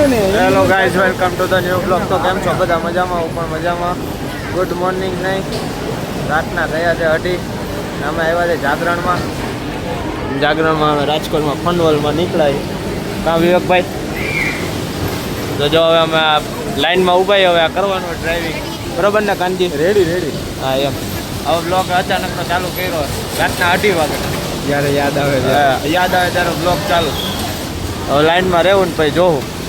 Hello guys welcome to the new blog તો કેમ છો? બધા મજામાં? હું પણ મજામાં. ગુડ મોર્નિંગ નહીં. રાતના થયા છે અઢી. અમે આવ્યા છે જાગરણમાં. જાગરણમાં અમે રાજકોટમાં ફંડવલમાં નીકળાય. કાં વિવેકભાઈ. તો જો હવે અમે આ લાઈનમાં ઊભા હવે આ કરવાનું ડ્રાઇવિંગ બરોબર ને કાનજી? રેડી રેડી હા એમ. હવે બ્લોગ અચાનકનો ચાલુ કર્યો. રાતના અઢી વાગે. જ્યારે યાદ આવે યાદ આવે ત્યારે બ્લોગ ચાલુ. હવે લાઈનમાં રહેવું ને પછી જોવું.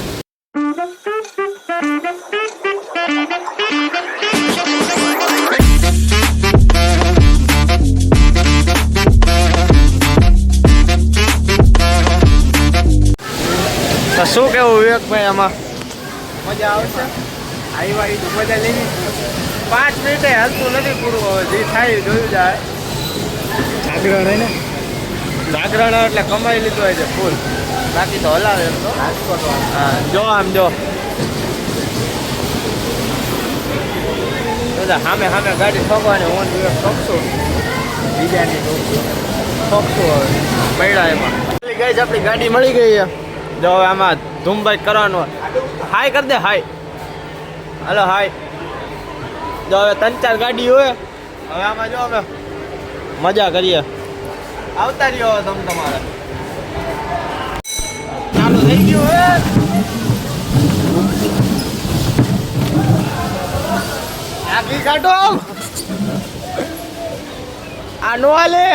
શું ભાઈ આમાં. મજા આવશે. આવ્યા એ તો મજા લેવી. પાંચ મિનિટે હાલતું નથી પૂરું હવે જે થાય જોયું જાય. જાગરણ હે ને? જાગરણ એટલે કમાઈ લીધું હોય છે ફૂલ. બાકી તો હલાવે એમ તો. હા જો આમ જો. સામે સામે ગાડી ઠોકવાની હું વિવેક ઠોકશું બીજાની ઠોકશું હવે. પડ્યા એમાં. ગઈ આપણી ગાડી મળી ગઈ જો હવે આમાં ધૂમભાઈ કરવાનું હાય. કરી દે હાય હલો હાય જો હવે ત્રણ ચાર ગાડી હોય. હવે આમાં જો હવે મજા કરીએ. આવતા રહ્યો હવે તમે તમારે. ચાલુ થઈ ગયું હે. આગી કાઢો. આ નો હાલે.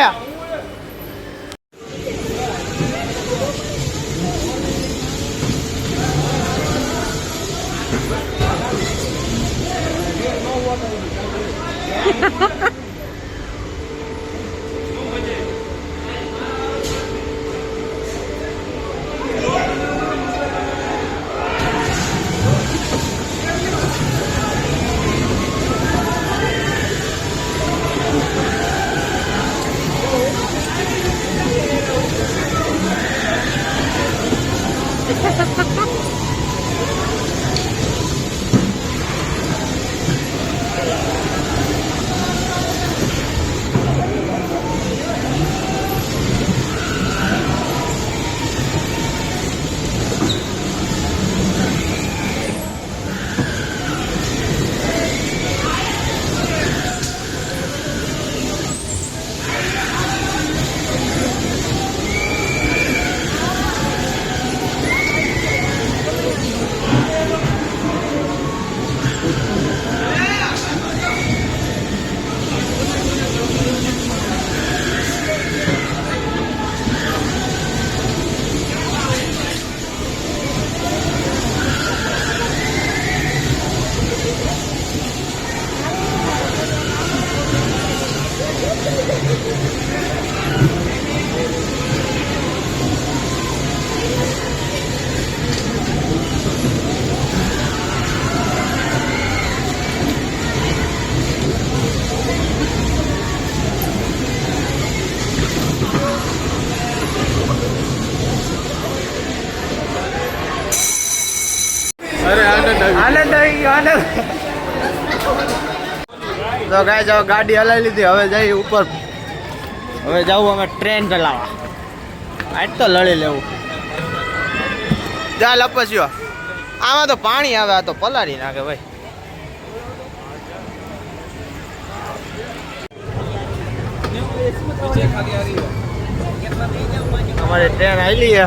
આનંદ તો ગાય જાવ ગાડી હલાવી લીધી. હવે જઈ ઉપર. હવે જવું અમે ટ્રેન ચલાવવા. આજ તો લડી લેવું. જા લપસ્યો. આમાં તો પાણી આવે, આ તો પલાળી નાખે ભાઈ. અમારી ટ્રેન આવેલી છે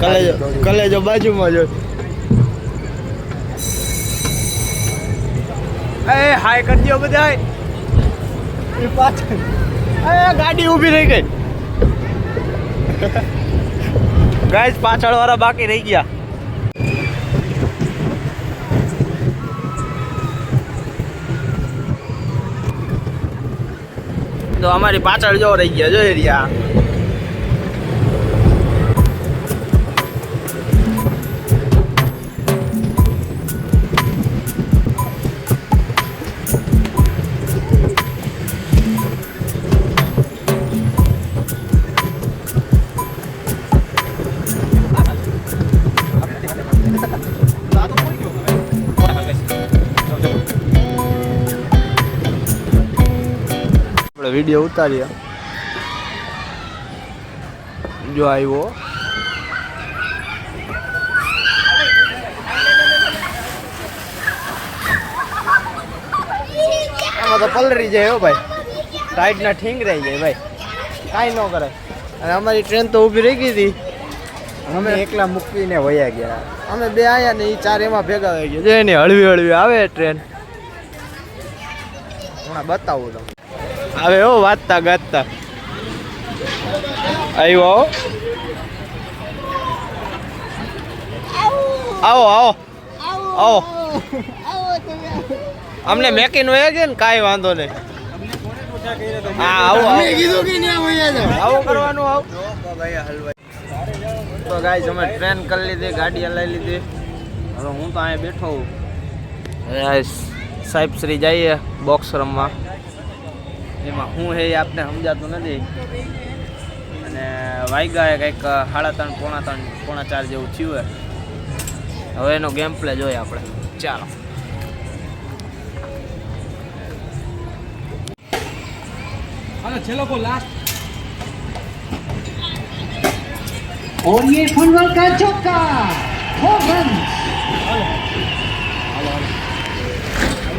કલેજો કલેજો બાજુમાં જો એ, હાય કરજો બધા એ પાછળ. એ, ગાડી ઊભી રહી ગઈ. ગાઈસ પાછળ વાળા બાકી રહી ગયા. તો અમારી પાછળ જો રહી ગયા, જોઈ રહ્યા. વીડિયો ઉતાર્યા જો આવ્યો આમાં તો પલરી જાય હો ભાઈ. ટાઈટના ઠીંગ રહી જાય ભાઈ. કાંઈ ન કરે. અને અમારી ટ્રેન તો ઊભી રહી ગઈ હતી. અમે એકલા મૂકીને વયા ગયા. અમે બે આયા ને એ ચાર એમાં ભેગા થઈ ગયા. જે એની હળવી હળવી આવે ટ્રેન હમણાં બતાવું તમને. આવે હો વાંચતા ગાતતા આવ્યો આવો. આવો આવો. અમને મેકીન વયા ગયા ને કાંઈ વાંધો નહીં. હા આવો આવો. આવું કરવાનું આવું. તો ગાઈસ અમે ટ્રેન કરી લીધી ગાડી લઈ લીધી. હવે હું તો અહીંયા બેઠો હું સાહેબ શ્રી જઈએ બોક્સ રમવા એમાં હું હે એ આપને સમજાતું નથી અને વાગ્યા કંઈક સાડા ત્રણ પોણા ત્રણ પોણા ચાર જેવું થયું હે હવે એનો ગેમ પ્લે જોઈએ આપણે ચાલો હાલો છેલ્લો કો લાસ્ટ और ये फुटबॉल का चौका फोर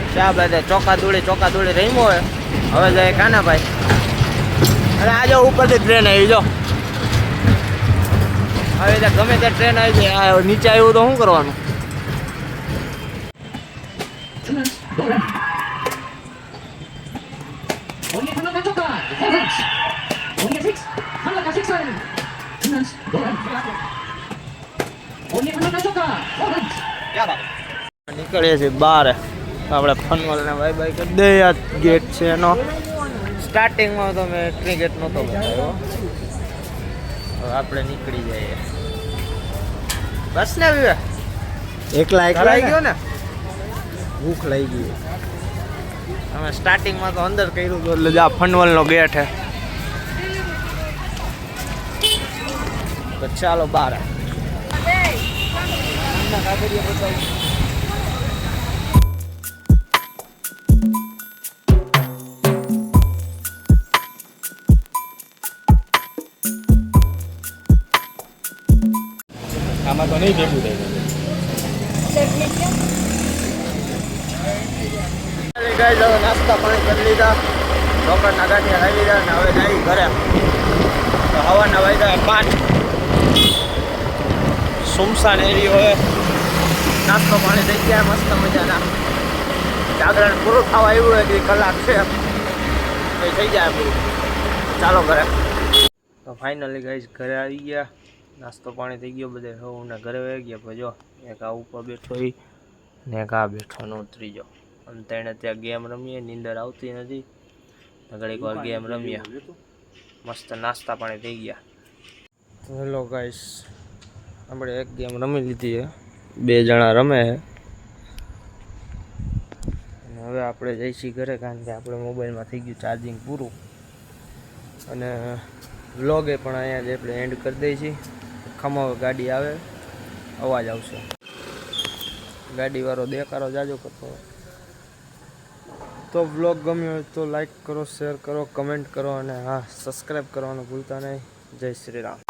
ચા બધા ચોકા દોડી ચોકા દોડી રમ્યો હોય હવે જાય કાનાભાઈ અને આજે ઉપરથી ટ્રેન આવી જો હવે ગમે ત્યાં ટ્રેન આવી જાય નીચે આવ્યું તો શું કરવાનું નીકળીએ છીએ બાર આપણે ફનવાલને બાય બાય કરી દે આ ગેટ છે એનો. સ્ટાર્ટિંગમાં તો મેં એટલી ગેટ નહોતો બતાવ્યો હવે આપણે નીકળી જઈએ. બસ ને વિવે એકલા કરાઈ ગયો ને? ભૂખ લઈ ગઈ. અમે સ્ટાર્ટિંગમાં તો અંદર કર્યું હતું એટલે જ આ ફનવલનો ગેટ છે. તો ચાલો બહાર આમાં તો નહીં ભેગું થઈ ગયું હવે નાસ્તા પાણી કરી લીધા. ડોક્ટર નાગાથી ખાઈ લીધા ને હવે જાય ઘરે. તો હવાના વાગ્યા પાંચ સુમસાન એરિયો હોય નાસ્તો પાણી થઈ ગયા, મસ્ત મજાના. જાગરણ પૂરું થવા આવ્યું હોય કે કલાક છે. એ થઈ જાય પૂરું. ચાલો ઘરે. તો ફાઇનલી ગઈ ઘરે આવી ગયા. નાસ્તો પાણી થઈ ગયો બધે. હું ને ઘરે વહી ગયા. પછી જો એક આ ઉપર બેઠો ઈ ને એક આ બેઠો નો ત્રીજો. અને તેણે ત્યાં ગેમ રમીએ નીંદર આવતી નથી. ઘડીક વાર ગેમ રમીએ મસ્ત નાસ્તા પાણી થઈ ગયા. હેલો ગાઈસ આપણે એક ગેમ રમી લીધી છે. બે જણા રમે છે. હવે આપણે જઈશી ઘરે કારણ કે આપણે મોબાઈલમાં થઈ ગયું ચાર્જિંગ પૂરું. અને વ્લોગે પણ અહીંયા જ આપણે એન્ડ કરી દઈએ છીએ ખમાવે ગાડી આવે, અવાજ આવશે. ગાડીવાળો દેકારો જાજો કરતો તો વ્લોગ ગમ્યો હોય તો લાઈક કરો શેર કરો કમેન્ટ કરો, અને હા સબસ્ક્રાઈબ કરવાનું ભૂલતા નહીં. જય શ્રી રામ.